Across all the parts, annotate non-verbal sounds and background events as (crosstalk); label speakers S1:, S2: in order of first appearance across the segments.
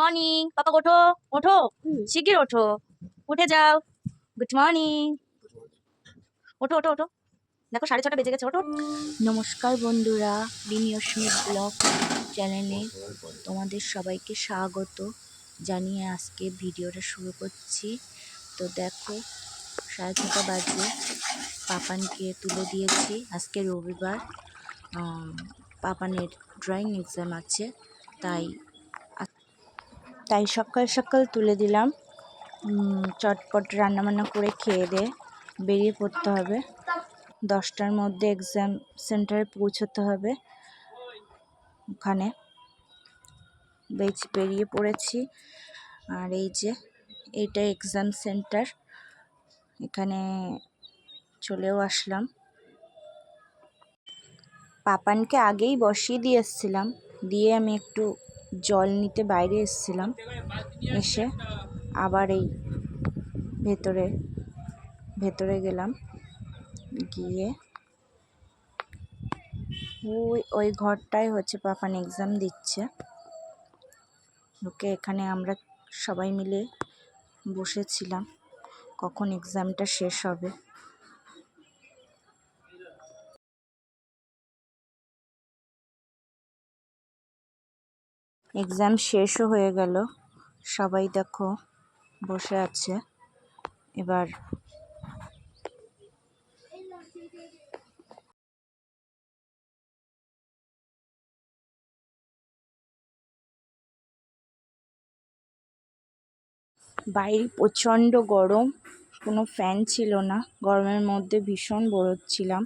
S1: Morning পাপা ওঠো ওঠো শিগগির ওঠো উঠে যাও গুড মর্নিং ওঠো ওঠো ওঠো দেখো সাড়ে ছটা বেজে গেছে ওঠো নমস্কার বন্ধুরা বিনিয়সী ব্লগ চ্যানেলে তোমাদের সবাইকে স্বাগত। জানিয়ে আজকে ভিডিওটা শুরু করছি। তো দেখো সাড়ে ছটা বাজে। পাপানকে তুলে দিয়েছি। আজকে রবিবার। পাপানের ড্রয়িং এক্সাম আছে। তাই তাই সকাল সকাল তুলে দিলাম। চটপট রান্নাবান্না করে খেয়ে দিয়ে বেরিয়ে পড়তে হবে। দশটার মধ্যে এক্সাম সেন্টারে পৌঁছতে হবে। ওখানে বেশ বেরিয়ে পড়েছি। আর এই যে, এইটা এক্সাম সেন্টার এখানে চলেও আসলাম। পাপানকে আগেই বসিয়ে দিয়ে এসেছিলাম। দিয়ে আমি একটু জল নিতে বাইরে এসেছিলাম। এসে আবার এই ভেতরে ভেতরে গেলাম। গিয়ে ওই ওই ঘরটাই হচ্ছে পাপান এক্সাম দিচ্ছে। ওকে এখানে আমরা সবাই মিলে বসেছিলাম। কখন এক্সামটা শেষ হবে? এক্সাম শেষও হয়ে গেল। সবাই দেখো, বসে আছে। এবার বাইরে প্রচণ্ড গরম, কোনো ফ্যান ছিল না। গরমের মধ্যে ভীষণ বোর হচ্ছিলাম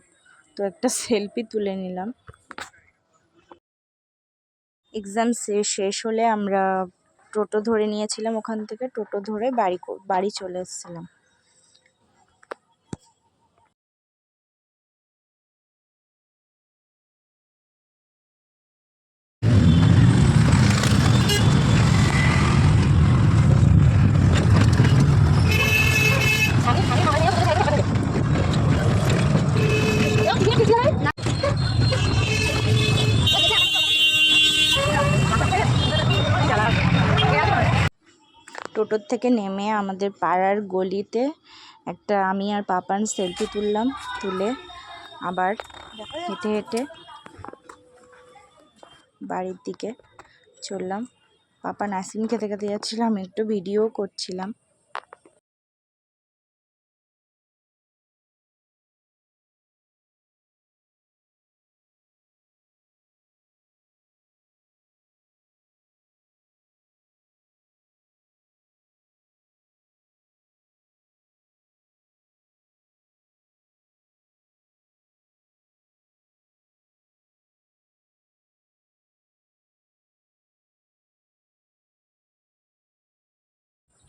S1: তো একটা (laughs) সেলফি তুলে নিলাম। এক্সাম শেষ হলে আমরা টোটো ধরে নিয়েছিলাম ওখান থেকে, টোটো ধরে বাড়ি বাড়ি চলে এসেছিলাম। টোটোর থেকে নেমে আমাদের পাড়ার গলিতে একটা আমি আর পাপান সেলফি তুললাম, তুলে আবার হেঁটে হেঁটে বাড়ির দিকে চললাম। পাপান আইসক্রিম খেতে খেতে যাচ্ছিলাম একটু ভিডিও করছিলাম।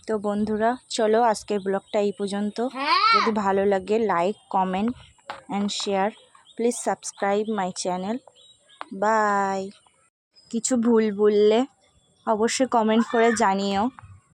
S1: তো বন্ধুরা চলো আজকের ব্লগটা এই পর্যন্ত। যদি ভালো লাগে like comment and share please subscribe my channel bye কিছু ভুল বললে অবশ্যই কমেন্ট করে জানিও।